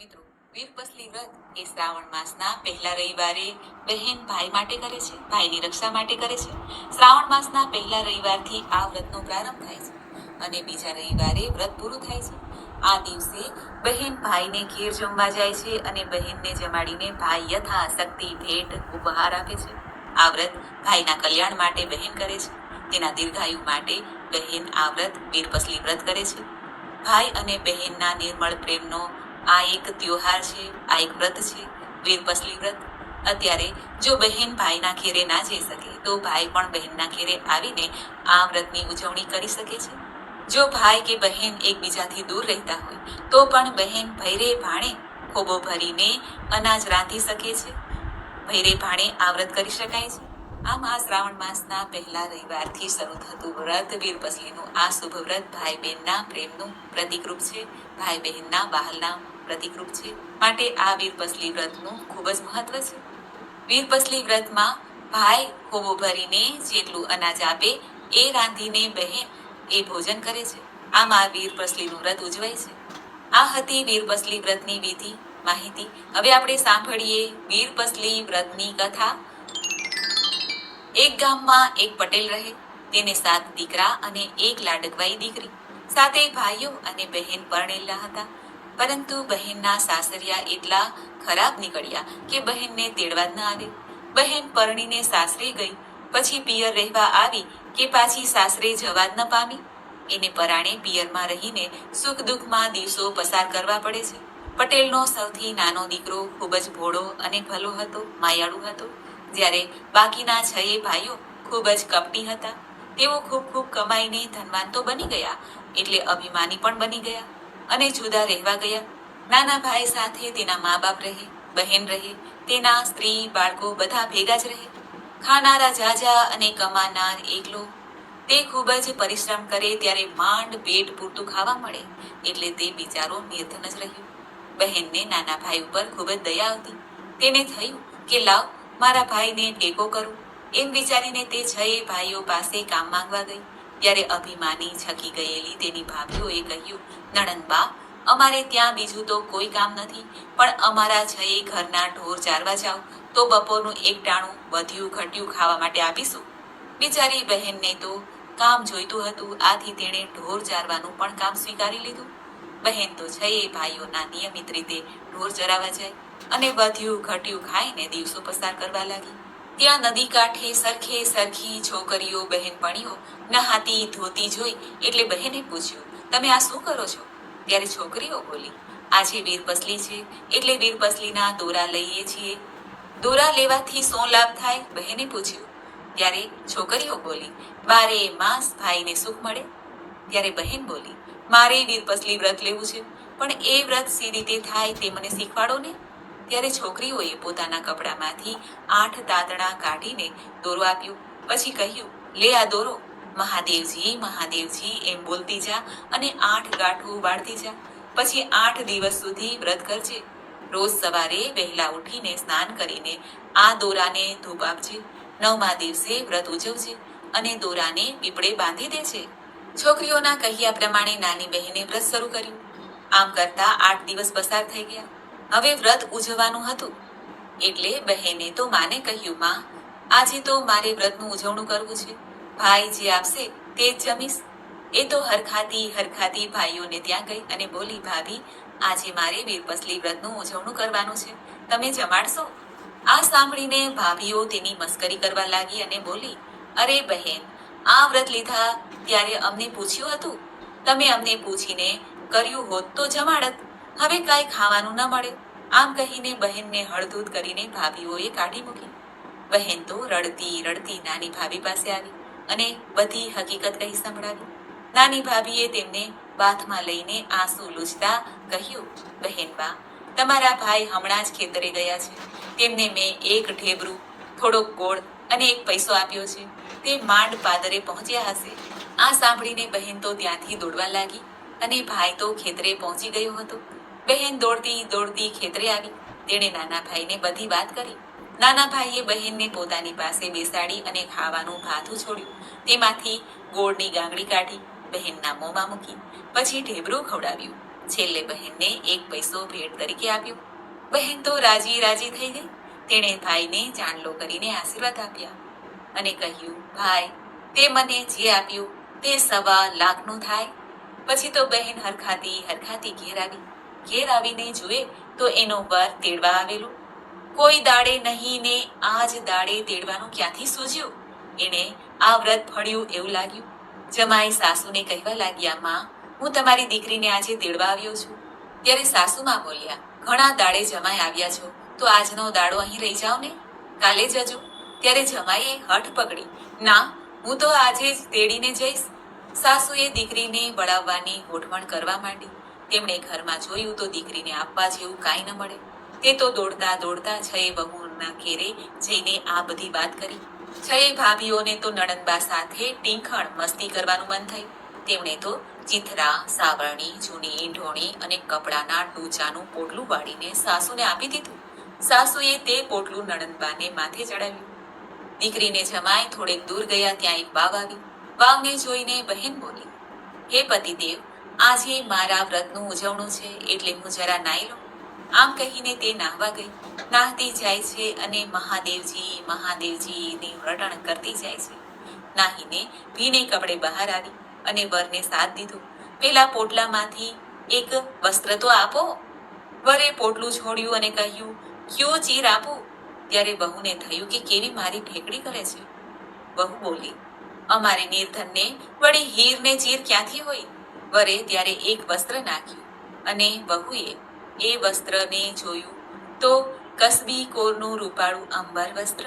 મિત્રો વીરપસલી વ્રત એ શ્રાવણ માસના પહેલા રવિવારે બહેન ભાઈ માટે કરે છે, ભાઈની રક્ષા માટે કરે છે. શ્રાવણ માસના પહેલા રવિવારથી આ વ્રતનો પ્રારંભ થાય છે અને બીજા રવિવારે વ્રત પૂરું થાય છે. આ દિવસે બહેન ભાઈને ઘેર જમવા જાય છે અને બહેનને જમાડીને ભાઈ યથાશક્તિ ભેટ, ઉપહાર આપે છે. આ વ્રત ભાઈના કલ્યાણ માટે બહેન કરે છે. તેના દીર્ઘાયુ માટે બહેન આ વ્રત વીરપસલી વ્રત કરે છે. ભાઈ અને બહેનના નિર્મળ પ્રેમનો આ એક ત્યોહાર છે, આ એક વ્રત છે, વીરપસલી વ્રત. અત્યારે જો બહેન ભાઈના ઘેરે ના જઈ શકે, તો ભાઈ પણ બહેનના ઘેરે આવીને આ વ્રતની ઉજવણી કરી શકે છે. જો ભાઈ કે બહેન એકબીજાથી દૂર રહેતા હોય, તો પણ બહેન ભૈરે ભાણે ખોબો ભરીને અનાજ રાંધી શકે છે. ભૈરે ભાણે આ વ્રત કરી શકાય છે. આમ માસ શ્રાવણ માસના પહેલા રવિવારથી શરૂ થતું વ્રત, વીરપસલીનું આ શુભ વ્રત ભાઈ બહેનના પ્રેમનું પ્રતિકરૂપ છે. ભાઈ બહેનના બહાલના પ્રતિકરૂપ છે. માટે આ વીરપસલી વ્રતનું ખૂબ જ મહત્વ છે. વીરપસલી વ્રતમાં ભાઈ હોવો ભરીને જેટલું અનાજ આપે એ રાંધીને બહેન એ ભોજન કરે છે. આમ વીરપસલીનું વ્રત ઉજવાય છે. આ હતી વીરપસલી વ્રતની વિધિ, માહિતી. હવે આપણે સાંભળીએ વીરપસલી વ્રતની કથા. એક ગામમાં એક પટેલ રહે. તેને સાત દીકરા અને એક લાડકવાઈ દીકરી. સાથે ભાઈઓ અને બહેન પરણેલા હતા. પરંતુ બહેનના સાસરિયા એટલા ખરાબ નીકળ્યા કે બહેનને તેડવા જ ન આવે. બહેન પરણીને સાસરે ગઈ, પછી પિયર રહેવા આવી કે પાછી સાસરે જવા જ ન પામી. એને પરાણે પિયરમાં રહીને સુખ દુઃખમાં દિવસો પસાર કરવા પડે છે. પટેલનો સૌથી નાનો દીકરો ખૂબ જ ભોળો અને ભલો હતો, માયાળુ હતો. જ્યારે બાકીના છએ ભાઈઓ ખૂબ જ કપટી હતા. તેઓ ખૂબ ખૂબ કમાઈને ધનવાન તો બની ગયા, એટલે અભિમાની પણ બની ગયા. અને જુદા રહેવા ગયા. નાના ભાઈ સાથે તેના મા બાપ રહે, બહેન રહે, તેના સ્ત્રી, બાળકો બધા ભેગા જ રહે. ખાનારા જાજા અને કમાનાર એકલો. તે ખૂબ જ પરિશ્રમ કરે ત્યારે માંડ પેટ પૂરતું ખાવા મળે, એટલે તે બિચારો નિર્ધન જ રહ્યો. બહેનને નાના ભાઈ ઉપર ખૂબ જ દયા આવતી. તેને થયું કે, લાવ, મારા ભાઈને ટેકો કરું. એમ વિચારીને તે છએ ભાઈઓ પાસે કામ માંગવા ગઈ. ત્યારે અભિમાની છકી ગયેલી તેની ભાભીઓએ કહ્યું નણંદબા અમારે ત્યાં બીજું તો કોઈ કામ નથી, પણ અમારા જઈ ઘરના ઢોર ચારવા જાઓ, તો બપોરનું એક ટાણું વધ્યું ઘટ્યું ખાવા માટે આપીશું. બિચારી બહેનને તો કામ જોઈતું હતું, આથી તેણે ઢોર ચારવાનું પણ કામ સ્વીકારી લીધું. બહેન તો છે ભાઈઓના નિયમિત રીતે ઢોર ચરાવા જાય અને વધ્યું ઘટ્યું ખાઈને દિવસો પસાર કરવા લાગી. ત્યાં નદી કાંઠે સરખે સરખી છોકરીઓ બહેનપણીઓ નહાતી ધોતી જોઈ એટલે બહેને પૂછ્યું, તમે આ શું કરો છો? ત્યારે છોકરીઓ બોલી, આજે વીરપસલી છે, એટલે વીરપસલીના દોરા લઈએ છીએ. દોરા લેવાથી શું લાભ થાય? બહેને પૂછ્યું. ત્યારે છોકરીઓ બોલી બારે માસ ભાઈને સુખ મળે? ત્યારે બહેન બોલી, મારે વીરપસલી વ્રત લેવું છે, પણ એ વ્રત સી રીતે થાય તે મને શીખવાડો ને. ત્યારે છોકરીઓએ પોતાના કપડામાંથી આઠ તાતણા કાઢીને દોરો આપ્યું. પછી કહ્યું, લે આ દોરો. મહાદેવજી મહાદેવજી, એમ બોલતી જા અને આઠ ગાંઠું વાળતી જા. પછી આઠ દિવસ સુધી વ્રત કરજે. રોજ સવારે વહેલા ઉઠીને સ્નાન કરીને આ દોરાને ધૂપ આપજે. નવમા દિવસે વ્રત ઉજવજે અને દોરાને પીપળે બાંધી દેજે. છોકરીઓના કહ્યા પ્રમાણે નાની બહેને વ્રત શરૂ કર્યું. આમ કરતા આઠ દિવસ પસાર થઈ ગયા. હવે વ્રત ઉજવવાનું હતું. એટલે બહેને તો માને કહ્યું, માં, આજે તો મારે વ્રતનું ઉજવણું કરવું છે. ભાઈ જે આપશે તે જ જમીશ. એ તો હરખાતી હરખાતી ભાઈઓને ત્યાં ગઈ અને બોલી, ભાભી, આજે મારે વીરપસલી વ્રતનું ઉજવણું કરવાનું છે. તમે જમાડશો? આ સાંભળીને ભાભીઓ તેની મસ્કરી કરવા લાગી અને બોલી, અરે બહેન, આ વ્રત લીધા ત્યારે અમને પૂછ્યું હતું? તમે અમને પૂછીને કર્યું હોત તો જમાડત. હવે કાંઈ ખાવાનું ન મળે. આમ કહીને બહેનને હળધૂત કરીને ભાભીઓએ કાઢી મૂકી. બહેન તો રડતી રડતી નાની ભાભી પાસે આવી અને બધી હકીકત કહી સંભળાવી. નાની ભાભીએ તેમને બાથમાં લઈને આંસુ લૂછતા કહ્યું, બહેન બા, તમારા ભાઈ હમણાં જ ખેતરે ગયા છે. તેમને મેં એક ઢેબરું, થોડોક ગોળ અને એક પૈસો આપ્યો છે. તે માંડ પાદરે પહોંચ્યા હશે. આ સાંભળીને બહેન તો ત્યાંથી દોડવા લાગી અને ભાઈ તો ખેતરે પહોંચી ગયો હતો. બહેન દોડતી દોડતી ખેતરે આવી. તેણે નાના ભાઈને બધી વાત કરી. નાના ભાઈએ બહેનને પોતાની પાસે બેસાડી અને ખાવાનું ભાથું છોડ્યું. તેમાંથી ગોળની ગાંગડી કાઢી, બહેનના મોંમાં મૂકી, પછી ઢેબરું ખવડાવ્યું. છેલ્લે બહેનને એક પૈસો ભેટ તરીકે આપ્યો. બહેન તો રાજી રાજી થઈ ગઈ. તેણે ભાઈને ચાંદલો કરીને આશીર્વાદ આપ્યા અને કહ્યું, ભાઈ, તે મને જે આપ્યું તે સવા લાખનું થાય. પછી તો બહેન હરખાતી હરખાતી ઘેર આવી. ઘેર આવીને જુએ તો એનો વર તેડવા આવેલો. કોઈ દાડે નહીં ને આજ દાડે તેડવાનું ક્યાંથી સૂજ્યું એણે આ વ્રત ફળ્યું એવું લાગ્યું. જમાઈ સાસુને કહેવા લાગ્યા, માં, હું તમારી દીકરીને આજે તેડવા આવ્યો છું. ત્યારે સાસુમાં બોલ્યા, ઘણા દાડે જમાઈ આવ્યા છો, તો આજનો દાડો અહીં રહી જાઓ ને. કાલે જજો. ત્યારે જમાઈએ હઠ પકડી, ના, હું તો આજે જ તેડીને જઈશ. સાસુએ દીકરીને બળાવવાની ગોઠવણ કરવા માંડી. તેમણે ઘરમાં જોયું તો દીકરીને આપવા જેવું કાંઈ ન મળે. તે તો દોડતા દોડતા છએ બહુના ઘેરે જઈને આ બધી વાત કરી. છએ ભાભીઓને તો નણંદબા સાથે ટીંખણ મસ્તી કરવાનું મન થયું. તેમણે તો ચિથરા, સાવરણી, જૂની ઈંઢોણી અને કપડાના ટૂચાનું પોટલું વાળીને સાસુને આપી દીધું. સાસુએ તે પોટલું નણંદબાને માથે ચડાવ્યું. દીકરીને જમાય થોડેક દૂર ગયા ત્યાં એક વાવ આવી. વાવને જોઈને બહેન બોલી, હે પતિદેવ આજે મારા વ્રતનું ઉજવણું છે એટલે હું જરા નાઈ લઉં. આમ કહીને તે નાહવા ગઈ. નાહતી જાય છે અને મહાદેવજી, મહાદેવજીની વ્રટણ કરતી જાય છે. નાહીને ભીને કપડે બહાર આવી અને વરને સાથ દીધું. પેલા પોટલામાંથી એક વસ્ત્ર તો આપો. વરે પોટલું છોડ્યું અને કહ્યું, કયો ચીર આપું? ત્યારે બહુને થયું કે કેવી મારી ઠેકડી કરે છે. બહુ બોલી, અમારે નિર્ધનને વળી હીરને ચીર ક્યાંથી હોય? વરે ત્યારે એક વસ્ત્ર નાખ્યું અને બહુએ એ વસ્ત્રને જોયું તો કસબી કોરનું રૂપાળું અંબર વસ્ત્ર.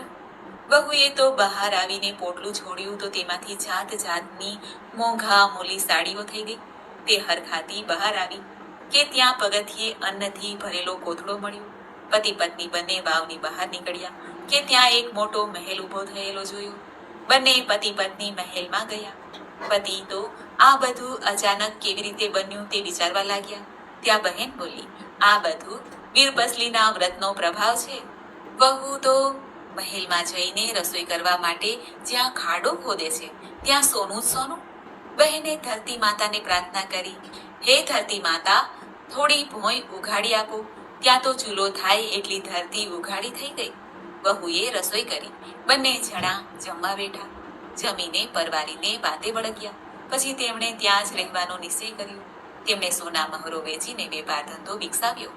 બહુએ તો બહાર આવીને પોટલું છોડ્યું તો તેમાંથી જાત જાતની મોંઘા મોલી સાડીઓ થઈ ગઈ. તે હરખાતી બહાર આવી કે ત્યાં પગથિયે અન્નથી ભરેલો કોથળો મળ્યો. પતિ પત્ની બંને વાવની બહાર નીકળ્યા કે ત્યાં એક મોટો મહેલ ઊભો થયેલો જોયો. બંને પતિ પત્ની મહેલમાં ગયા. પતિ તો આ બધું અચાનક કેવી રીતે બન્યું તે વિચારવા લાગ્યા. ત્યાં બહેન બોલી, આ બધું વીરપસલીના વ્રતનો પ્રભાવ છે. વહુ તો મહેલમાં જઈને રસોઈ કરવા માટે જ્યાં ખાડો ખોદે છે, ત્યાં સોનું સોનું. બહેને ધરતી માતાને પ્રાર્થના કરી, હે ધરતી માતા, થોડી ભોંય ઉઘાડી આપો. ત્યાં તો ચૂલો થાય એટલી ધરતી ઉઘાડી થઈ ગઈ. વહુએ રસોઈ કરી, બંને જણા જમવા બેઠા. જમીને પરવારીને વાતે વળગ્યા. પછી તેમણે ત્યાં જ રહેવાનો નિશ્ચય કર્યો. તેમણે સોના મહરો વેચીને વેપાર ધંધો વિકસાવ્યો.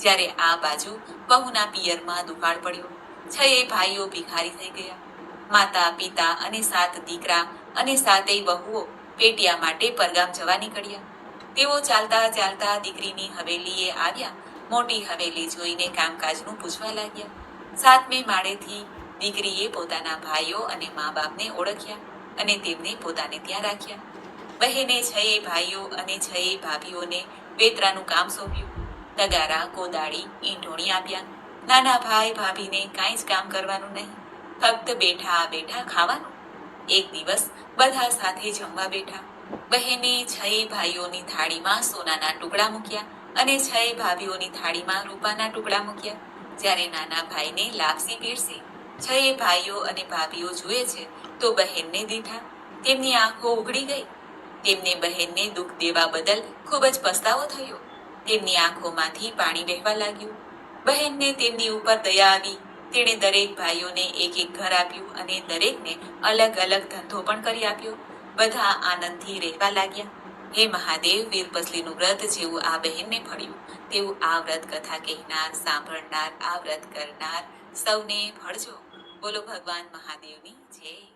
જ્યારે આ બાજુ વહુના પિયરમાં દુકાળ પડ્યો. છએ ભાઈઓ ભિખારી થઈ ગયા. માતા, પિતા અને સાત દીકરા અને સાતેય વહુઓ પેટિયા માટે પરગામ જવા નીકળ્યા. તેઓ ચાલતા ચાલતા દીકરીની હવેલીએ આવ્યા. મોટી હવેલી જોઈને કામકાજનું પૂછવા લાગ્યા. સાતમે માળેથી દીકરીએ પોતાના ભાઈઓ અને મા બાપને ઓળખ્યા અને તેમને પોતાને ત્યાં રાખ્યા. બહેને છએ ભાઈઓ અને છએ ભાભીઓને વેતરાનું કામ સોંપ્યું. તગારા કોદાળી ઈંઢોણી આપ્યા. નાના ભાઈ ભાભીને કાંઈ જ કામ કરવાનું નહીં. ફક્ત બેઠા બેઠા ખાવાનું. એક દિવસ બધા સાથે જમવા બેઠા. બહેને છએ ભાઈઓની થાળીમાં સોનાના ટુકડા મૂક્યા અને છએ ભાભીઓની થાળીમાં રૂપાના ટુકડા મૂક્યા. જ્યારે નાના ભાઈને લાપસી પીરસી છએ ભાઈઓ અને ભાભીઓ જુએ છે તો બહેનને દીઠા તેમની આંખો ઉઘડી ગઈ. તેમને બહેનને દુઃખ દેવા બદલ ખૂબ જ પસ્તાવો થયો. તેમની આંખોમાંથી પાણી વહેવા લાગ્યું. બહેનને તેમની ઉપર દયા આવી. તેણે દરેક ભાઈઓને એક એક ઘર આપ્યું અને દરેકને અલગ અલગ ધંધો પણ કરી આપ્યો. બધા આનંદથી રહેવા લાગ્યા. હે મહાદેવ, વીરપસલીનું વ્રત જેવું આ બહેનને ફળ્યું. તેવું આ વ્રત કથા કહેનાર, સાંભળનાર, આ વ્રત કરનાર સૌને ફળજો બોલો ભગવાન મહાદેવની જય.